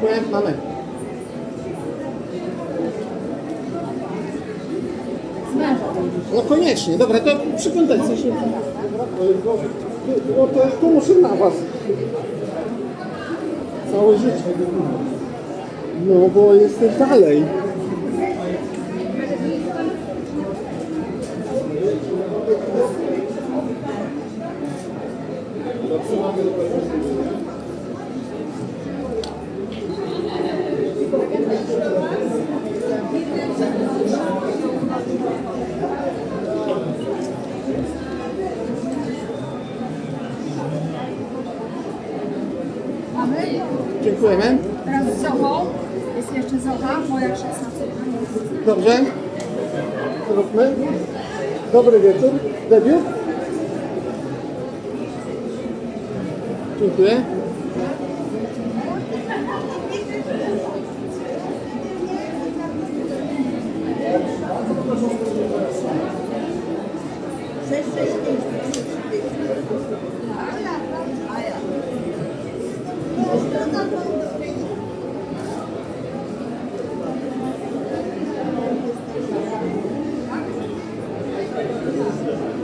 Projekt mamy. No koniecznie, dobra, to przypamiętaj się. No to muszę na was. Całe życie. No bo jestem dalej. Dziękujemy. Teraz z Zochą. Jest jeszcze Zocha, moja krzesna. Dobrze? Zróbmy. Dobry wieczór. Debiut? Çok iyi. Ayağım.